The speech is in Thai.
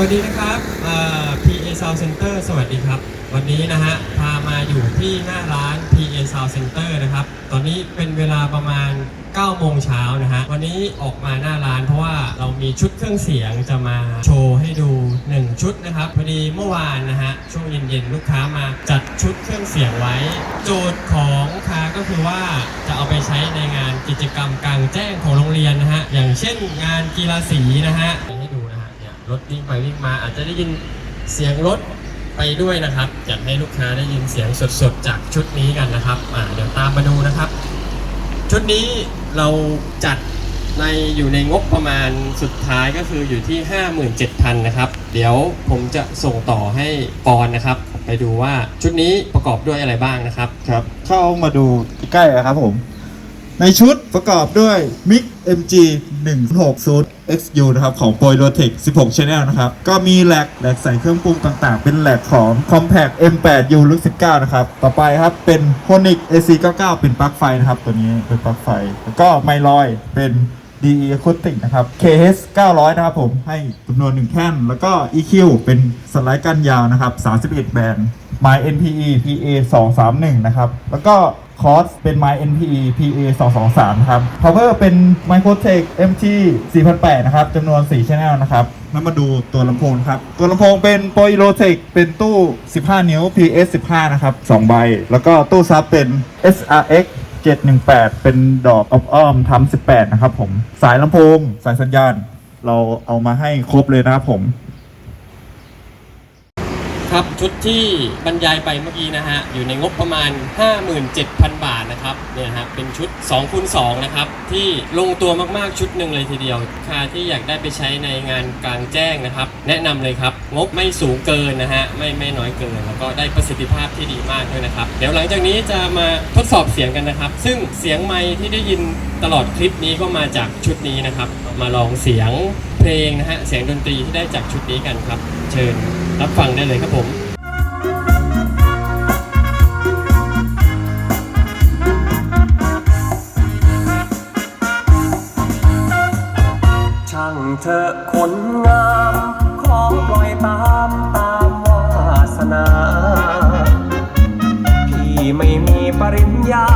วัสดีนะครับเอ่อ PA Sound Center สวัสดีครับ วันนี้นะฮะ พามาอยู่ที่หน้าร้าน PA Sound Center นะครับ ตอนนี้เป็นเวลาประมาณ 9 โมงเช้านะฮะ วันนี้ออกมาหน้าร้านเพราะว่าเรามีชุดเครื่องเสียงจะมาโชว์ให้ดู 1 ชุดนะครับ พอดีเมื่อวานนะฮะ ช่วงเย็นๆ ลูกค้ามาจัดชุดเครื่องเสียงไว้ โจทย์ของลูกค้าก็คือว่าจะเอาไปใช้ในงานกิจกรรมกลางแจ้งของโรงเรียนนะฮะ อย่างเช่นงานกีฬาสีนะฮะ รถวิ่งไปวิ่งมา อาจจะได้ยินเสียงรถไปด้วยนะครับอยากให้ลูกค้าได้ยินเสียงสดๆจากชุดนี้กันนะครับอ่าเดี๋ยวตามมาดูนะครับ ชุดนี้เราจัดในอยู่ในงบประมาณสุดท้ายก็คืออยู่ที่ 57,000นะครับ เดี๋ยวผมจะส่งต่อให้ปอนนะครับ ไปดูว่าชุดนี้ประกอบด้วยอะไรบ้างนะครับ ครับ เข้ามาดูใกล้ๆครับผม ในชุดประกอบด้วย MiG MG 160 XU นะครับ ของ p o y r o t e c 16 Channel นะครับ ก็มีแหลกแหลกใส่เครื่องปรุงต่างๆ เป็นแหลกของ Compact M8U ลึก19 นะครับ ต่อไปครับ เป็น Honic AC99 เป็นปลั๊กไฟนะครับ ตัวนี้เป็นปลั๊กไฟ แล้วก็ไมลอยเป็น DE Acoustic นะครับ KS 900 นะครับผมให้จำนวนหนึ่งแท่น แล้วก็ EQ เป็นสไลด์กันยาวนะครับ 31 แบน My NPE PA 231 นะครับ แล้วก็ คอร์สเป็น My NPE PA 223ครับ Power เป็น Microtech MT 4008นะครับจำนวน 4 channel นะครับ แล้วมาดูตัวลำโพงครับ ตัวลำโพงเป็น p o y r o t e c เป็นตู้ 15 นิ้ว PS 15นะครับ 2 ใบ แล้วก็ตู้ซับเป็น SRX 718 เป็นดอกออฟอ้อมทำ18 นะครับผม สายลำโพง สายสัญญาณ เราเอามาให้ครบเลยนะครับผม ครับ ชุดที่บรรยายไปเมื่อกี้นะฮะ อยู่ในงบประมาณ 57,000 บาทนะครับ เนี่ยฮะ เป็นชุด2คูณ2นะครับ ที่ลงตัวมากๆชุดหนึ่งเลยทีเดียวค้าที่อยากได้ไปใช้ในงานกลางแจ้งนะครับ แนะนำเลยครับ งบไม่สูงเกินนะฮะ ไม่ไม่น้อยเกิน แล้วก็ได้ประสิทธิภาพที่ดีมากด้วยนะครับ เดี๋ยวหลังจากนี้จะมาทดสอบเสียงกันนะครับ ซึ่งเสียงไมค์ที่ได้ยินตลอดคลิปนี้ก็มาจากชุดนี้นะครับ มาลองเสียงเพลงนะฮะ เสียงดนตรีที่ได้จากชุดนี้กันครับ เชิญ รับฟังได้เลยครับผมช่างเธอคนงามขอปล่อยตามตามวาสนา พี่ไม่มีปริญญา